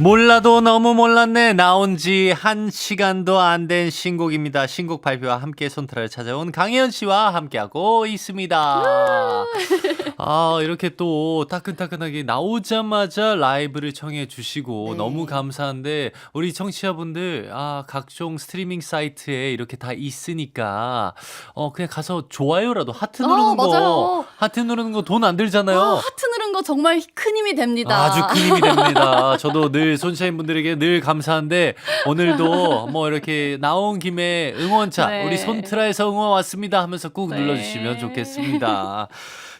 몰라도 너무 몰랐네 나온 지 한 시간도 안 된 신곡입니다. 신곡 발표와 함께 손트라를 찾아온 강혜연 씨와 함께하고 있습니다. 아 이렇게 또 따끈따끈하게 나오자마자 라이브를 청해 주시고 네. 너무 감사한데 우리 청취자분들 아 각종 스트리밍 사이트에 이렇게 다 있으니까 어 그냥 가서 좋아요라도 하트 어, 누르는 거 맞아요. 하트 누르는 거 돈 안 들잖아요. 아, 하트 누른 거 정말 큰 힘이 됩니다. 아주 큰 힘이 됩니다. 저도 늘 손샤인 분들에게 늘 감사한데 오늘도 뭐 이렇게 나온 김에 응원차 네. 우리 손트라에서 응원 왔습니다 하면서 꾹 네. 눌러주시면 좋겠습니다.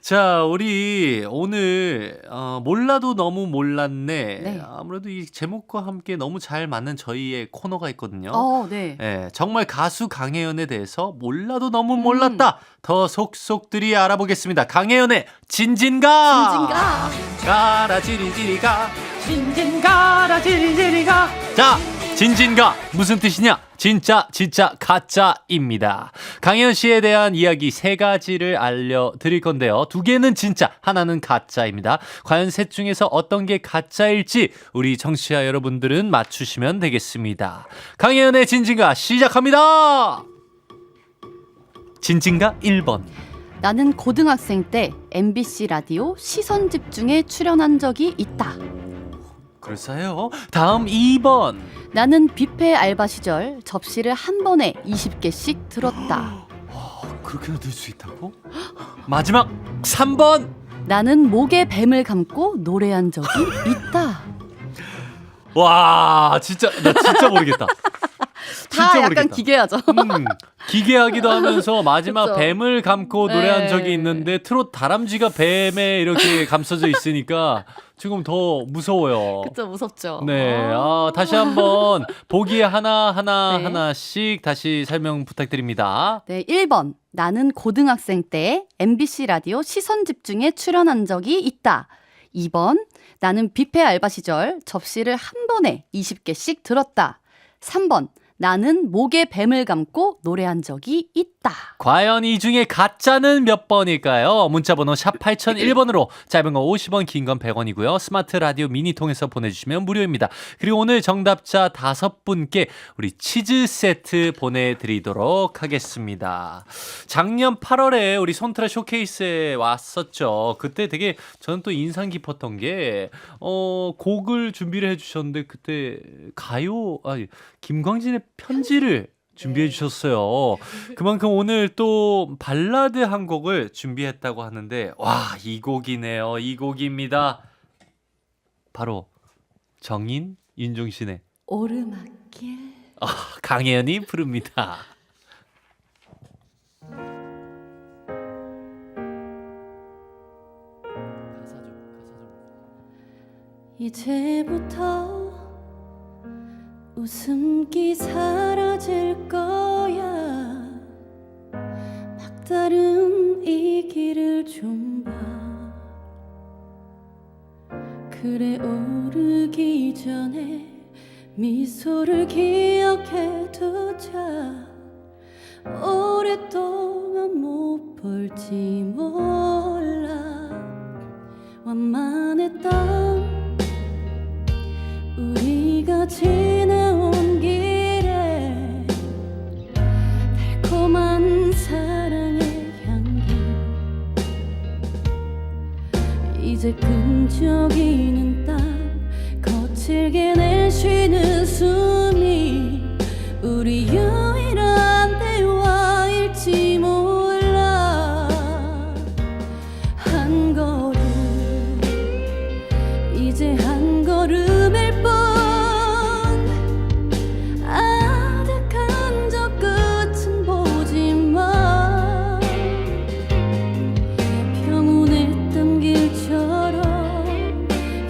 자, 우리 오늘 어, 몰라도 너무 몰랐네. 네. 아무래도 이 제목과 함께 너무 잘 맞는 저희의 코너가 있거든요. 어, 네. 예, 정말 가수 강혜연에 대해서 몰라도 너무 음. 몰랐다. 더 속속들이 알아보겠습니다. 강혜연의 진진가. 진진가. 가라 지리지리가 진진가라 지리지리가 자 진진가 무슨 뜻이냐? 진짜 진짜 가짜입니다. 강현 씨에 대한 이야기 세 가지를 알려드릴 건데요. 두 개는 진짜 하나는 가짜입니다. 과연 셋 중에서 어떤 게 가짜일지 우리 청취자 여러분들은 맞추시면 되겠습니다. 강혜연의 진진가 시작합니다! 진진가 1번. 나는 고등학생 때 MBC 라디오 시선 집중에 출연한 적이 있다. 그럴싸해요 다음 2번 나는 뷔페 알바 시절 접시를 한 번에 20개씩 들었다. 그렇게나 들 수 있다고? 마지막 3번 나는 목에 뱀을 감고 노래한 적이 있다. 와 진짜 나 진짜 모르겠다 다 약간 모르겠다. 기괴하죠. 음, 기괴하기도 하면서 마지막 그쵸. 뱀을 감고 노래한 네. 적이 있는데 트롯 다람쥐가 뱀에 이렇게 감싸져 있으니까 지금 더 무서워요 그쵸 무섭죠. 네, 아, 다시 한번 보기에 하나 하나 네. 하나씩 다시 설명 부탁드립니다. 네, 1번. 나는 고등학생 때 MBC 라디오 시선 집중에 출연한 적이 있다. 2번. 나는 뷔페 알바 시절 접시를 한 번에 20개씩 들었다. 3번. 나는 목에 뱀을 감고 노래한 적이 있다. 과연 이 중에 가짜는 몇 번일까요? 문자번호 샵 8001번으로 짧은 거 50원, 긴 건 100원이고요. 스마트 라디오 미니 통해서 보내주시면 무료입니다. 그리고 오늘 정답자 다섯 분께 우리 치즈 세트 보내드리도록 하겠습니다. 작년 8월에 우리 손트라 쇼케이스에 왔었죠. 그때 되게 저는 또 인상 깊었던 게, 어, 곡을 준비를 해주셨는데 그때 가요, 아니, 김광진의 편지를 준비해 주셨어요. 그만큼 오늘 또 발라드 한 곡을 준비했다고 하는데 와, 이 곡이네요. 이 곡입니다. 바로 정인 윤종신의 오르막길. 강혜연이 부릅니다. 이제부터 웃음기 사라질 거야. 막다른 이 길을 좀 봐. 그래 오르기 전에 미소를 기억해 두자. 오랫동안 못 볼지 몰라. 완만했던 지나온 길에 달콤한 사랑의 향기. 이제 끈적이는 땀 거칠게 내쉬는 숨이 우리 유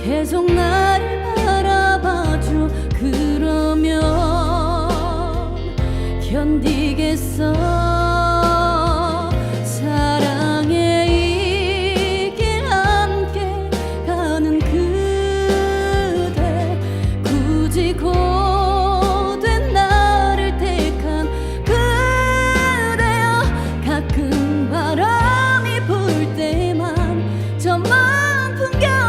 계속 나를 바라봐줘. 그러면 견디겠어. 사랑의 이길 함께 가는 그대. 굳이 고된 나를 택한 그대여. 가끔 바람이 불 때만 저먼 풍경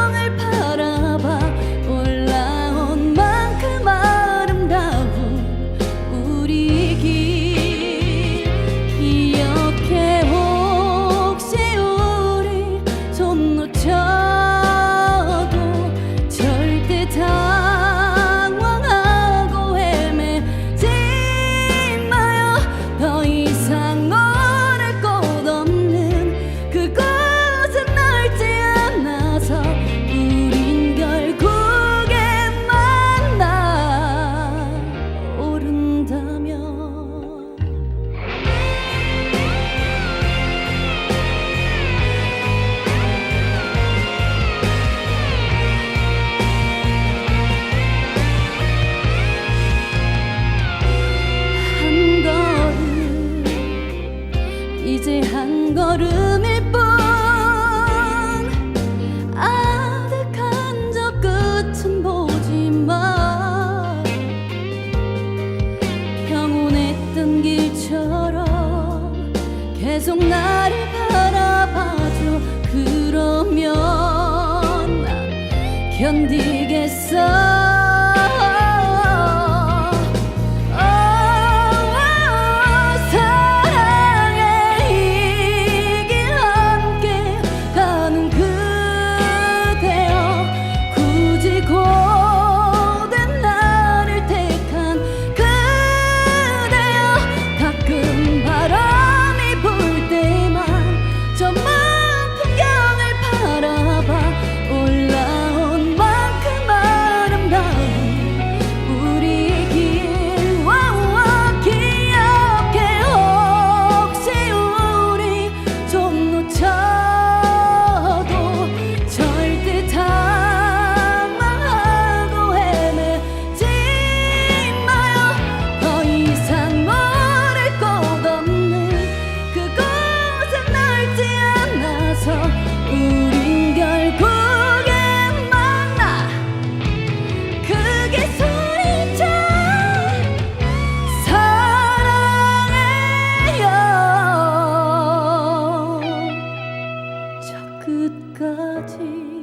끝까지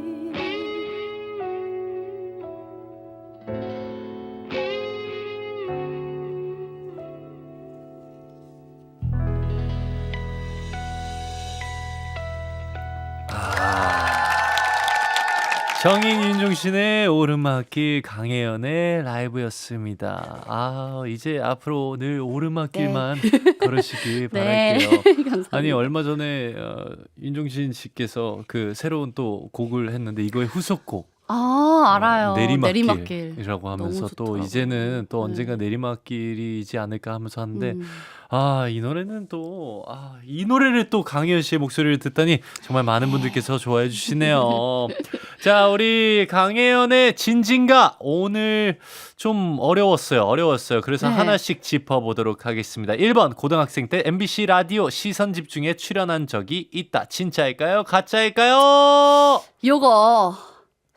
정인 윤종신의 오르막길 강혜연의 라이브였습니다. 아 이제 앞으로 늘 오르막길만 걸으시길 바랄게요. 네. 감사합니다. 아니 얼마 전에 어, 윤종신 씨께서 그 새로운 또 곡을 했는데 이거의 후속곡 아 알아요. 어, 내리막길. 내리막길. 이라고 하면서 또 좋더라고요. 이제는 또 네. 언젠가 내리막길이지 않을까 하면서 하는데 음. 아 이 노래는 또 아 이 노래를 또 강혜연 씨의 목소리를 듣다니 정말 많은 분들께서 좋아해 주시네요. 자 우리 강혜연의 진진가 오늘 좀 어려웠어요. 어려웠어요. 그래서 네. 하나씩 짚어 보도록 하겠습니다. 1번 고등학생 때 MBC 라디오 시선 집중에 출연한 적이 있다. 진짜일까요? 가짜일까요? 요거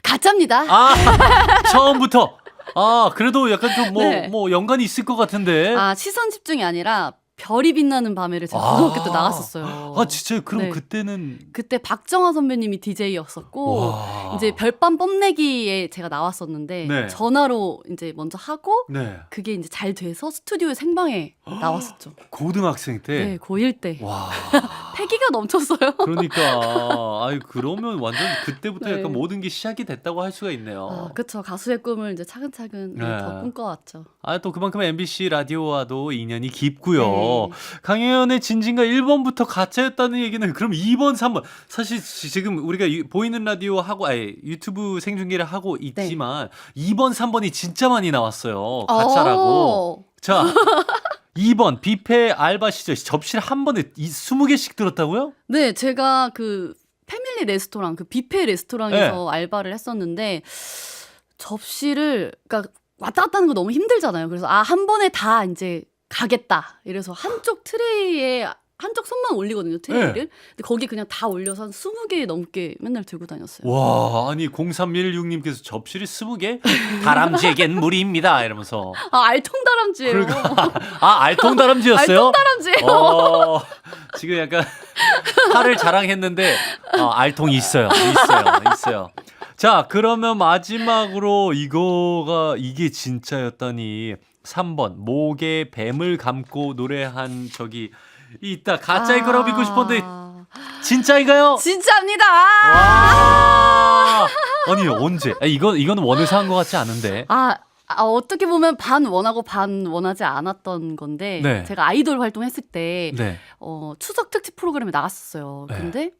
가짜입니다. 아 처음부터 아 그래도 약간 좀 뭐 뭐 네. 연관이 있을 것 같은데. 아 시선 집중이 아니라 별이 빛나는 밤에를 제가 고등학교 때 나갔었어요. 아 진짜 그럼 네. 그때는 그때 박정아 선배님이 DJ였었고 와. 이제 별밤 뽐내기에 제가 나왔었는데 네. 전화로 이제 먼저 하고 네 그게 이제 잘 돼서 스튜디오 생방에 나왔었죠. 고등학생 때. 네, 고1 때. 와. 패기가 넘쳤어요. 그러니까 아이 그러면 완전 그때부터 네. 약간 모든 게 시작이 됐다고 할 수가 있네요. 아, 그쵸. 가수의 꿈을 이제 차근차근 네, 네. 더 꿈꿔왔죠. 아 또 그만큼 MBC 라디오와도 인연이 깊고요. 네. 강혜연의 진진가 1번부터 가짜였다는 얘기는 그럼 2번, 3번 사실 지- 지금 우리가 유- 보이는 라디오 하고 아니 유튜브 생중계를 하고 네. 있지만 2번, 3번이 진짜 많이 나왔어요. 가짜라고. 어, 자. 2번 뷔페 알바 시절 접시를 한 번에 이 20개씩 들었다고요? 네, 제가 그 패밀리 레스토랑, 그 뷔페 레스토랑에서 네. 알바를 했었는데 접시를 그러니까 왔다 갔다 하는 거 너무 힘들잖아요. 그래서 아, 한 번에 다 이제 가겠다. 이래서 한쪽 트레이에 한쪽 손만 올리거든요, 트레이를. 네. 근데 거기 그냥 다 올려서 한 20개 넘게 맨날 들고 다녔어요. 와, 아니 0316님께서 접시를 20개? 다람쥐에겐 무리입니다. 이러면서. 아, 알통다람쥐예요. 그러니까 아, 알통다람쥐였어요? 알통다람쥐예요. 어, 지금 약간 팔을 자랑했는데 어, 알통이 있어요. 있어요. 있어요. 자, 그러면 마지막으로 이거가 이게 진짜였다니 3번 목에 뱀을 감고 노래한 적이 있다. 가짜일 거라고 믿고 싶었는데 아, 진짜인가요? 진짜입니다. 와! 아니 언제? 아, 이건 이거는 원을 사한 것 같지 않은데. 아, 아, 어떻게 보면 반 원하고 반 원하지 않았던 건데 네. 제가 아이돌 활동했을 때 네. 어, 추석 특집 프로그램에 나갔었어요. 네. 근데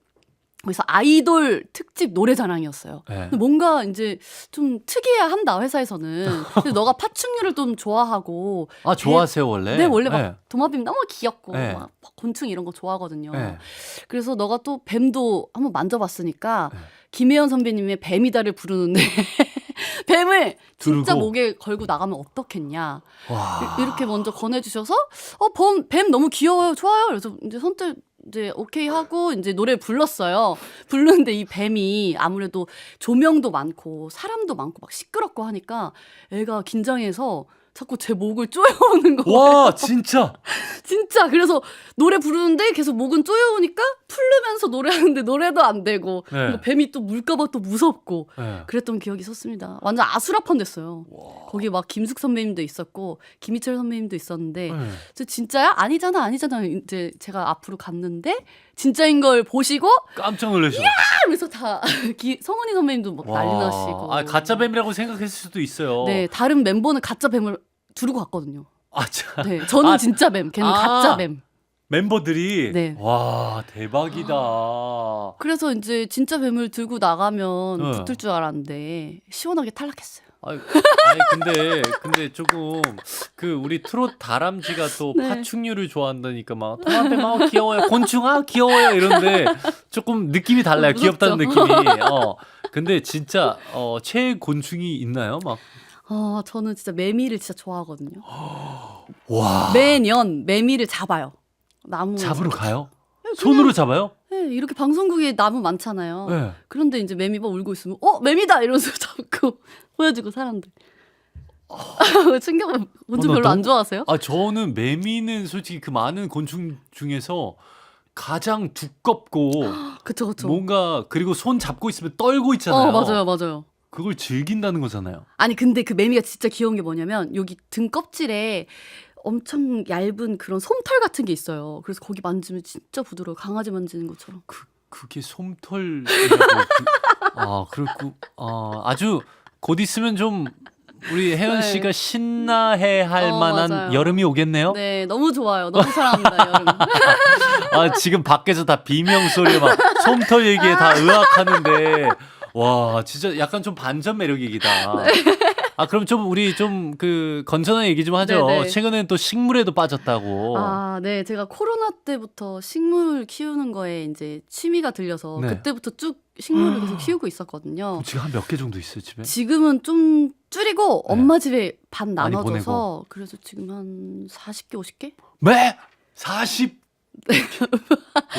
거기서 아이돌 특집 노래자랑이었어요. 네. 뭔가 이제 좀 특이해야 한다 회사에서는. 근데 너가 파충류를 좀 좋아하고 아 좋아하세요 원래? 네 원래 막 네. 도마뱀 너무 귀엽고 네. 막 곤충 이런 거 좋아하거든요. 네. 그래서 너가 또 뱀도 한번 만져봤으니까 네. 김혜연 선배님의 뱀이다를 부르는데 뱀을 진짜 두르고. 목에 걸고 나가면 어떻겠냐 와. 이- 이렇게 먼저 권해주셔서 어 뱀, 뱀 너무 귀여워요 좋아요 그래서 이제 선뜻 이제 오케이 하고 이제 노래 불렀어요. 부르는데 이 뱀이 아무래도 조명도 많고 사람도 많고 막 시끄럽고 하니까 애가 긴장해서 자꾸 제 목을 쪼여오는 거예요. 와 진짜 진짜 그래서 노래 부르는데 계속 목은 쪼여오니까 풀르면서 노래하는데 노래도 안 되고 네. 그리고 뱀이 또 물까봐 또 무섭고 네. 그랬던 기억이 있었습니다. 완전 아수라판 됐어요. 거기 막 김숙 선배님도 있었고 김희철 선배님도 있었는데 네. 저 진짜야? 아니잖아, 아니잖아. 이제 제가 앞으로 갔는데 진짜인 걸 보시고 깜짝 놀라셔. 하면서 다 기, 성은이 선배님도 막 난리 나시고. 아 가짜 뱀이라고 생각했을 수도 있어요. 네, 다른 멤버는 가짜 뱀을 두르고 갔거든요. 아 자, 네, 저는 아, 진짜 뱀, 걔는 아. 가짜 뱀. 멤버들이 네. 와 대박이다. 그래서 이제 진짜 뱀을 들고 나가면 네. 붙을 줄 알았는데 시원하게 탈락했어요. 아니, 아니 근데 근데 조금 그 우리 트롯 다람쥐가 또 네. 파충류를 좋아한다니까 막 토마뱀 아 귀여워요 곤충 아 귀여워요 이런데 조금 느낌이 달라요 무섭죠? 귀엽다는 느낌이 어 근데 진짜 어 최애 곤충이 있나요 아, 저는 진짜 매미를 진짜 좋아하거든요. 막와 매년 매미를 잡아요. 나무 잡으러 가요 손으로 잡아요 네, 이렇게 방송국에 나무 많잖아요. 네. 그런데 이제 매미가 울고 있으면 어 매미다 이러면서 잡고 보여주고 사람들. 왜 충격 곤충 어, 나 별로 안 너무- 좋아하세요? 아 저는 매미는 솔직히 그 많은 곤충 중에서 가장 두껍고 그쵸 그쵸. 뭔가 그리고 손 잡고 있으면 떨고 있잖아요. 어 맞아요 맞아요. 그걸 즐긴다는 거잖아요. 아니 근데 그 매미가 진짜 귀여운 게 뭐냐면 여기 등 껍질에 엄청 얇은 그런 솜털 같은 게 있어요. 그래서 거기 만지면 진짜 부드러워. 요 강아지 만지는 것처럼. 그 그게 솜털이라고 그, 아 그렇고 아 아주 곧 있으면 좀 우리 혜연 네. 씨가 신나해 할 어, 만한 맞아요. 여름이 오겠네요. 네 너무 좋아요. 너무 사랑합니다 여러분. 아 지금 밖에서 다 비명 소리 막 솜털 얘기에 다 의학하는데 와 진짜 약간 좀 반전 매력이기다. 아 그럼 좀 우리 좀 그 건전한 얘기 좀 하죠. 네, 네. 최근에는 또 식물에도 빠졌다고. 아, 네. 제가 코로나 때부터 식물 키우는 거에 이제 취미가 들려서 네. 그때부터 쭉 식물을 계속 키우고 있었거든요. 그럼 지금 한 몇 개 정도 있어요 집에? 지금은 좀 줄이고 네. 엄마 집에 반 많이 나눠줘서 그래서 지금 한 40개, 50개? 매 40.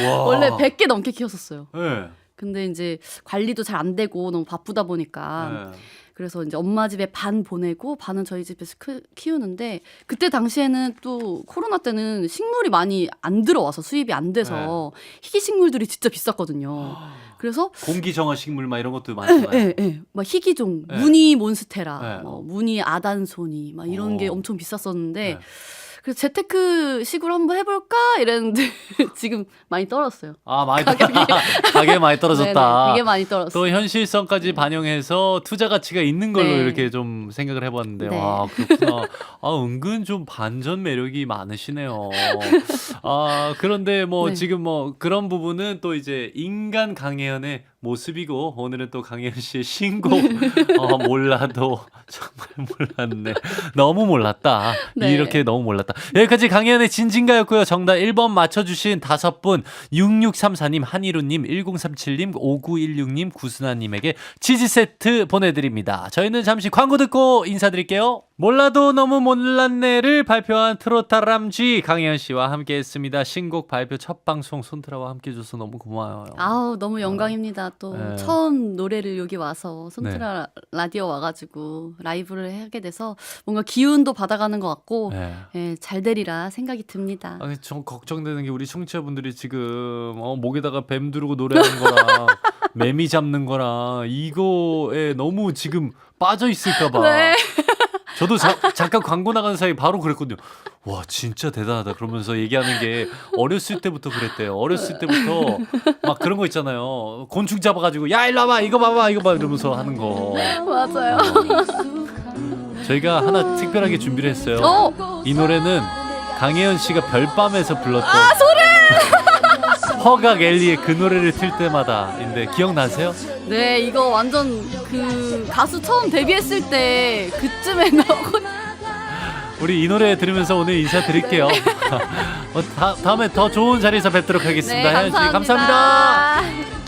와. 원래 100개 넘게 키웠었어요. 네. 근데 이제 관리도 잘 안 되고 너무 바쁘다 보니까 네. 그래서 이제 엄마 집에 반 보내고 반은 저희 집에서 크, 키우는데 그때 당시에는 또 코로나 때는 식물이 많이 안 들어와서 수입이 안 돼서 네. 희귀 식물들이 진짜 비쌌거든요. 그래서 공기 정화 식물 막 이런 것도 예, 많잖아요. 예, 예. 막 희귀종, 네. 무늬 몬스테라, 네. 뭐 무늬 아단소니, 막 이런 어. 게 엄청 비쌌었는데 네. 그래서 재테크 식으로 한번 해볼까 이랬는데 지금 많이 떨었어요. 아 많이 가격이 가격이 많이 떨어졌다. 네네, 되게 많이 떨었어요. 또 현실성까지 반영해서 투자 가치가 있는 걸로 네. 이렇게 좀 생각을 해봤는데 네. 와 그렇구나. 아 은근 좀 반전 매력이 많으시네요. 아 그런데 뭐 네. 지금 뭐 그런 부분은 또 이제 인간 강혜연의 모습이고 오늘은 또 강혜연 씨의 신곡 어, 몰라도 정말 몰랐네. 너무 몰랐다. 네. 이렇게 너무 몰랐다. 여기까지 강혜연의 진진가였고요. 정답 1번 맞춰주신 다섯 분 6634님, 한희루님, 1037님, 5916님, 구순아님에게 치즈 세트 보내드립니다. 저희는 잠시 광고 듣고 인사드릴게요. 몰라도 너무 몰랐네를 발표한 트로타람쥐 강혜연 씨와 함께했습니다. 신곡 발표 첫 방송 손트라와 함께 해줘서 너무 고마워요. 아우 너무 영광입니다. 또 네. 처음 노래를 여기 와서 손트라 라디오 와가지고 라이브를 하게 돼서 뭔가 기운도 받아가는 것 같고 네. 예, 잘 되리라 생각이 듭니다. 아니, 좀 걱정되는 게 우리 청취자분들이 지금 어, 목에다가 뱀 두르고 노래하는 거랑 매미 잡는 거랑 이거에 너무 지금 빠져 있을까봐. 네. 저도 자, 잠깐 광고 나가는 사이 바로 그랬거든요. 와 진짜 대단하다 그러면서 얘기하는 게 어렸을 때부터 그랬대요. 어렸을 때부터 막 그런 거 있잖아요. 곤충 잡아가지고 야 일로 와봐 이거 봐봐 이거 봐 이러면서 하는 거. 맞아요. 저희가 하나 특별하게 준비를 했어요. 어, 이 노래는 강혜연 씨가 별밤에서 불렀던 아 허각 엘리의 그 노래를 틀 때마다인데 기억나세요? 네 이거 완전 그 가수 처음 데뷔했을 때 그쯤에 나오고 우리 이 노래 들으면서 오늘 인사드릴게요. 어, 다, 다음에 더 좋은 자리에서 뵙도록 하겠습니다. 네 혜연 씨 감사합니다. 감사합니다.